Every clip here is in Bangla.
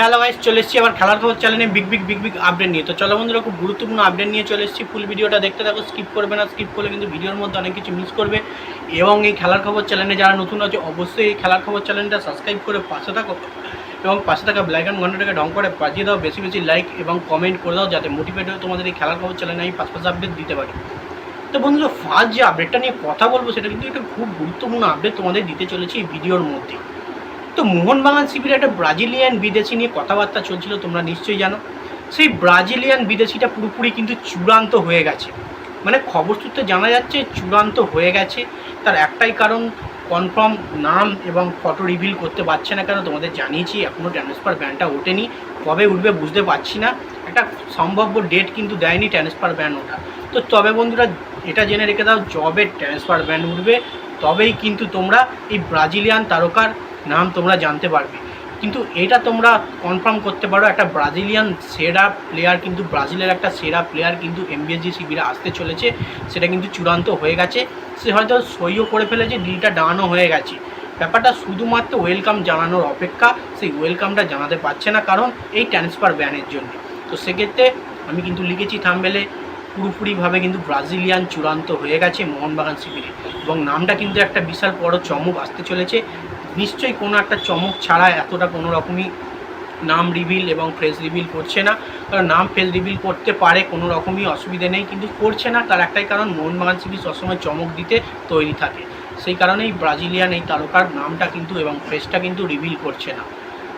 হ্যালো গাইস চলে এসেছি আবার খেলার খবর চ্যানেলে big big big big update নিয়ে। তো চলো বন্ধুরা, খুব গুরুত্বপূর্ণ আপডেট নিয়ে চলে এসেছি। ফুল ভিডিওটা দেখতে থাকো স্কিপ করবে না স্কিপ করলে কিন্তু ভিডিওর মধ্যে অনেক কিছু মিস করবে। এবং এই খেলার খবর চ্যানেলে যারা নতুন আছে, অবশ্যই এই খেলার খবর চ্যানেলটা সাবস্ক্রাইব করে পাশে থাকো। এবং পাশে থাকা ব্ল্যাক ঘন্টাটাকে ডং করে বাজিয়ে দাও, বেশি বেশি লাইক এবং কমেন্ট করে দাও, যাতে মোটিভেট হয়ে তোমাদের এই খেলার খবর চ্যানেলে আমি পাশ পাশে আপডেট দিতে পারি। তো বন্ধুরা ফার্স্ট যে আপডেটটা নিয়ে কথা বলব, সেটা কিন্তু একটা খুব গুরুত্বপূর্ণ আপডেট তোমাদের দিতে চলেছি এই ভিডিওর মধ্যে। তো মোহনবাগান শিবিরে একটা ব্রাজিলিয়ান বিদেশি নিয়ে কথাবার্তা চলছিল, তোমরা নিশ্চয়ই জানো। সেই ব্রাজিলিয়ান বিদেশিটা পুরোপুরি কিন্তু চূড়ান্ত হয়ে গেছে। মানে খবর সূত্রে জানা যাচ্ছে, চূড়ান্ত হয়ে গেছে। তার একটাই কারণ কনফার্ম নাম এবং ফটো রিভিল করতে পারছে না কেন, তোমাদের জানিয়েছি এখনও ট্রান্সফার ব্যানটা ওঠেনি। কবে উঠবে বুঝতে পারছি না। একটা সম্ভাব্য ডেট কিন্তু দেয়নি ট্রান্সফার ব্যান ওঠা তো তবে বন্ধুরা, এটা জেনে রেখে দাও জবে ট্রান্সফার ব্যান উঠবে, তবেই কিন্তু তোমরা এই ব্রাজিলিয়ান তারকার নাম তোমরা জানতে পারবে। কিন্তু এটা তোমরা কনফার্ম করতে পারো, একটা ব্রাজিলিয়ান সেরা প্লেয়ার কিন্তু ব্রাজিলের একটা সেরা প্লেয়ার কিন্তু এমবিএসজি শিবিরে আসতে চলেছে। সেটা কিন্তু চূড়ান্ত হয়ে গেছে। সে হয়তো সইও করে ফেলেছে ডিলটা ডানো হয়ে গেছে। ব্যাপারটা শুধুমাত্র ওয়েলকাম জানানোর অপেক্ষা, সেই ওয়েলকামটা জানাতে পারছে না কারণ এই ট্রান্সফার ব্যানের জন্য। তো সেক্ষেত্রে আমি কিন্তু লিখেছি থামবেলে, পুরোপুরিভাবে কিন্তু ব্রাজিলিয়ান চূড়ান্ত হয়ে গেছে মোহনবাগান শিবিরে। এবং নামটা কিন্তু একটা বিশাল বড় চমক আসতে চলেছে। নিশ্চয়ই কোনো একটা চমক ছাড়া এতটা কোনো রকমই নাম রিভিল এবং ফ্রেস রিভিল করছে না। কারণ নাম ফেস রিভিল করতে পারে কোনো রকমই অসুবিধে নেই, কিন্তু করছে না, তার একটাই কারণ মোহনবাগান শিবির সবসময় চমক দিতে তৈরি থাকে। সেই কারণেই ব্রাজিলিয়ান এই তারকার নামটা কিন্তু এবং ফেসটা কিন্তু রিভিল করছে না।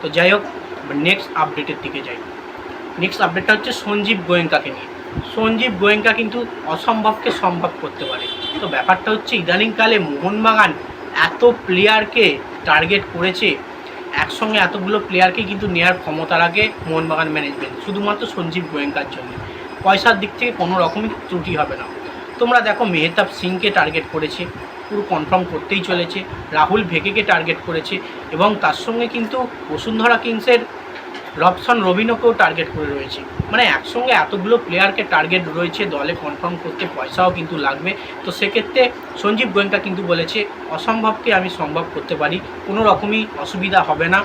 তো যাই হোক নেক্সট আপডেটের দিকে যাই। নেক্সট আপডেটটা হচ্ছে সঞ্জীব গোয়েঙ্কাকে নিয়ে। সঞ্জীব গোয়েঙ্কা কিন্তু অসম্ভবকে সম্ভব করতে পারে। তো ব্যাপারটা হচ্ছে ইদানিংকালে মোহনবাগান এত প্লেয়ারকে টার্গেট করেছে, একসঙ্গে এতগুলো প্লেয়ারকে কিন্তু নেওয়ার ক্ষমতা রাখে মোহনবাগান ম্যানেজমেন্ট শুধুমাত্র সঞ্জীব গোয়েঙ্কার জন্য। পয়সার দিক থেকে কোনো রকমই ত্রুটি হবে না। তোমরা দেখো মেহতাব সিংকে টার্গেট করেছে, পুরো কনফার্ম করতেই চলেছে, রাহুল ভেকেকে টার্গেট করেছে, এবং তার সঙ্গে কিন্তু বসুন্ধরা কিংসের রবসন রবিনোকেও টার্গেট করে রয়েছে। মানে একসঙ্গে এতগুলো প্লেয়ারকে টার্গেট রয়েছে, দলে কনফার্ম করতে পয়সাও কিন্তু লাগবে। তো সেক্ষেত্রে সঞ্জীব গোয়েঙ্কা কিন্তু বলেছে, অসম্ভবকে আমি সম্ভব করতে পারি, কোনো রকমই অসুবিধা হবে না।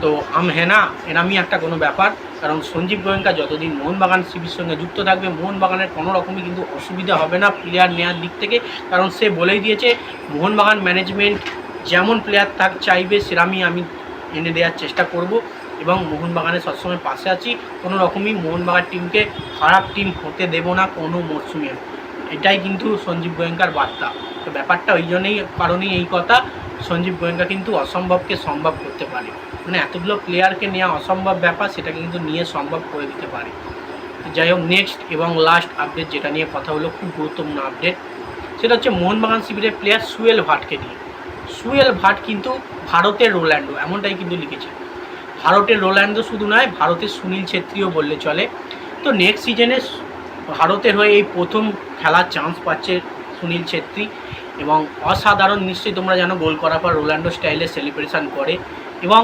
তো আম হেনা এরামই একটা কোনো ব্যাপার। কারণ সঞ্জীব গোয়েঙ্কা যতদিন মোহনবাগান শিবির সঙ্গে যুক্ত থাকবে, মোহনবাগানের কোনো রকমই কিন্তু অসুবিধা হবে না প্লেয়ার নেওয়ার দিক থেকে। কারণ সে বলেই দিয়েছে, মোহনবাগান ম্যানেজমেন্ট যেমন প্লেয়ার থাক, চাইবে সেরামই আমি এনে দেওয়ার চেষ্টা করব। এবং মোহনবাগানের সবসময় পাশে আছি। কোনো রকমই মোহনবাগান টিমকে খারাপ টিম হতে দেব না কোনো মরশুমে এটাই কিন্তু সঞ্জীব গোয়েঙ্কার বার্তা। তো ব্যাপারটা ওই জন্যই কারণেই এই কথা, সঞ্জীব গোয়েঙ্কা কিন্তু অসম্ভবকে সম্ভব করতে পারে। মানে এতগুলো প্লেয়ারকে নেওয়া অসম্ভব ব্যাপার, সেটাকে কিন্তু নিয়ে সম্ভব করে দিতে পারে। যাই হোক নেক্সট এবং লাস্ট আপডেট যেটা নিয়ে কথা হলো, খুব গুরুত্বপূর্ণ আপডেট সেটা হচ্ছে মোহনবাগান শিবিরের প্লেয়ার সুয়েল ভাটকে নিয়ে। সুয়েল ভাট কিন্তু ভারতের রোল্যান্ডো এমনটাই কিন্তু লিখেছে। ভারতের রোল্যান্ডো শুধু নয়, ভারতের সুনীল ছেত্রীও বললে চলে। তো নেক্সট সিজনে ভারতের হয়ে এই প্রথম খেলার চান্স পাচ্ছে সুনীল ছেত্রী এবং অসাধারণ নিশ্চয়ই তোমরা জানো, গোল করার পর রোল্যান্ডো স্টাইলে সেলিব্রেশন করে এবং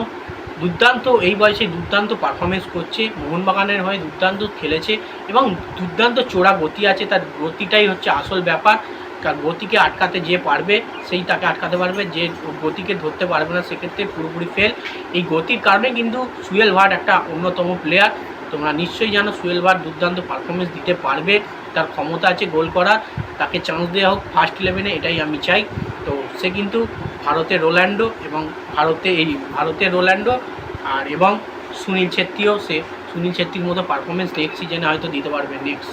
দুর্দান্ত, এই বয়সে দুর্দান্ত পারফরমেন্স করছে, মোহনবাগানের হয়ে দুর্দান্ত খেলেছে এবং দুর্দান্ত চোরা গতি আছে, তার গতিটাই হচ্ছে আসল ব্যাপার। কার গতিকে আটকাতে যে পারবে, সেই তাকে আটকাতে পারবে। যে গতিকে ধরতে পারবে না, সেক্ষেত্রে পুরোপুরি ফেল এই গতির কারণে কিন্তু সুয়েল ভাট একটা অন্যতম প্লেয়ার তোমরা নিশ্চয়ই জানো, সুয়েল ভাট দুর্দান্ত পারফরমেন্স দিতে পারবে। তার ক্ষমতা আছে গোল করার। তাকে চান্স দেওয়া হোক ফার্স্ট ইলেভেনে এটাই আমি চাই। তো সে কিন্তু ভারতের রোল্যান্ডো এবং ভারতে এই ভারতের রোল্যান্ডো আর এবং সুনীল ছেত্রীও সে সুনীল ছেত্রীর মতো পারফরমেন্স নেক্সট সিজনে হয়তো দিতে পারবে নেক্সট